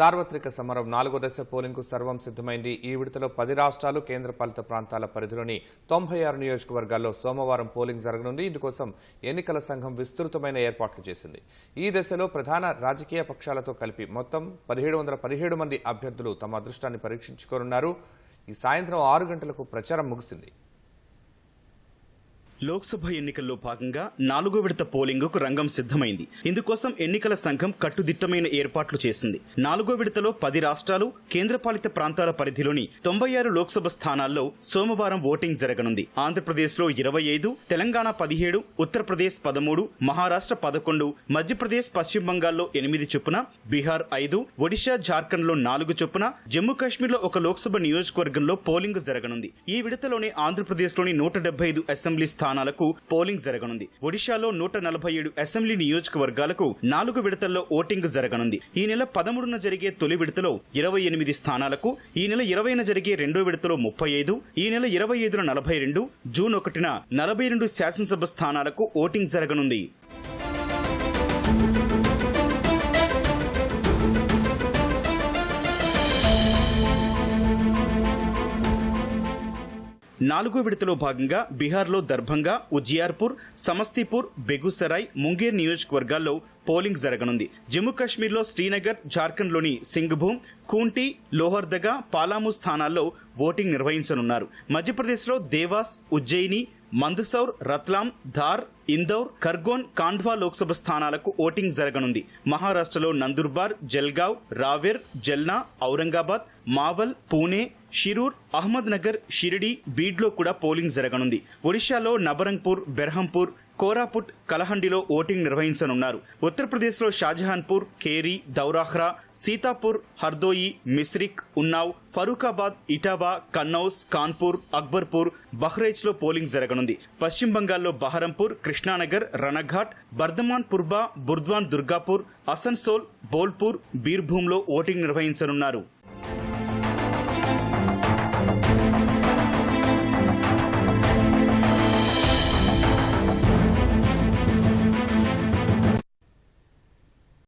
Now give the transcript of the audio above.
సార్వత్రిక సమరం నాలుగో దశ పోలింగ్కు సర్వం సిద్దమైంది ఈ విడతలో పది రాష్ట్రాలు కేంద్రపాలిత ప్రాంతాల పరిధిలోని తొంభై ఆరు నియోజకవర్గాల్లో సోమవారం పోలింగ్ జరగనుంది. ఇందుకోసం ఎన్నికల సంఘం విస్తృతమైన ఏర్పాట్లు చేసింది. ఈ దశలో ప్రధాన రాజకీయ పక్షాలతో కలిపి మొత్తం పదిహేడు వందల పదిహేడు మంది అభ్యర్థులు తమ అదృష్టాన్ని పరీక్షించుకోనున్నారు. ఈ సాయంత్రం ఆరు గంటలకు ప్రచారం ముగిసింది. లోక్సభ ఎన్నికల్లో భాగంగా నాలుగో విడత పోలింగుకు రంగం సిద్ధమైంది. ఇందుకోసం ఎన్నికల సంఘం కట్టుదిట్టమైన ఏర్పాట్లు చేసింది. నాలుగో విడతలో పది రాష్ట్రాలు కేంద్రపాలిత ప్రాంతాల పరిధిలోని తొంభై ఆరు లోక్సభ స్థానాల్లో సోమవారం ఓటింగ్ జరగనుంది. ఆంధ్రప్రదేశ్లో ఇరవై ఐదు తెలంగాణ పదిహేడు ఉత్తరప్రదేశ్ పదమూడు మహారాష్ట్ర పదకొండు మధ్యప్రదేశ్ పశ్చిమ బంగాల్లో ఎనిమిది చొప్పున బీహార్ ఐదు ఒడిశా జార్ఖండ్లో నాలుగు చొప్పున జమ్మూ కాశ్మీర్లో ఒక లోక్సభ నియోజకవర్గంలో పోలింగ్ జరగనుంది. ఈ విడతలోనే ఆంధ్రప్రదేశ్లోని నూట డెబ్బై ఐదు అసెంబ్లీ స్థానాలకు పోలింగ్ జరగనుంది. ఒడిశాలో నూట నలభై ఏడు అసెంబ్లీ నియోజకవర్గాలకు నాలుగు విడతల్లో ఓటింగ్ జరగనుంది. ఈ నెల పదమూడున జరిగే తొలి విడతలో ఇరవై ఎనిమిది స్థానాలకు ఈ నెల ఇరవైన జరిగే రెండో విడతలో ముప్పై ఐదు ఈ నెల ఇరవై ఐదున నలభై రెండు జూన్ ఒకటిన నలభై రెండు శాసనసభ స్థానాలకు ఓటింగ్ జరగనుంది. నాలుగో విడతలో భాగంగా బీహార్లో దర్భంగా ఉజియార్పూర్ సమస్తీపూర్ బెగుసరాయ్ ముంగేర్ నియోజకవర్గాల్లో పోలింగ్ జరగనుంది. జమ్మూ కాశ్మీర్లో శ్రీనగర్ జార్ఖండ్లోని సింగ్భూమ్ కూంటి లోహర్దగా పాలాము స్థానాల్లో ఓటింగ్ నిర్వహించనున్నారు. మధ్యప్రదేశ్లో దేవాస్ ఉజ్జయిని మందసౌర్ రత్లాం ధార్ ఇందౌర్ ఖర్గోన్ కాండ్వా లోక్సభ స్థానాలకు ఓటింగ్ జరగనుంది. మహారాష్ట్రలో నందుర్బార్ జల్గావ్ రావెర్ జల్నా ఔరంగాబాద్ మావల్ పూణే షిరూర్ అహ్మద్నగర్ షిరిడి బీడ్లో కూడా పోలింగ్ జరగనుంది. ఒడిశాలో నబరంగ్పూర్ బెర్హంపూర్ కోరాపుట్ కలహండిలో ఓటింగ్ నిర్వహించనున్నారు. ఉత్తరప్రదేశ్లో షాజహాన్పూర్ కేరీ దౌరాహ్రా సీతాపూర్ హర్దోయి మిస్రిక్ ఉన్నావ్ ఫరూఖాబాద్ ఇటావా కన్నౌస్ కాన్పూర్ అక్బర్పూర్ బహ్రైచ్లో పోలింగ్ జరగనుంది. పశ్చిమ బంగాల్లో బహరంపూర్ కృష్ణానగర్ రణఘాట్ బర్ధమాన్ పుర్బా బుర్ద్వాన్ దుర్గాపూర్ అసన్సోల్ బోల్పూర్ బీర్భూంలో ఓటింగ్ నిర్వహించనున్నారు.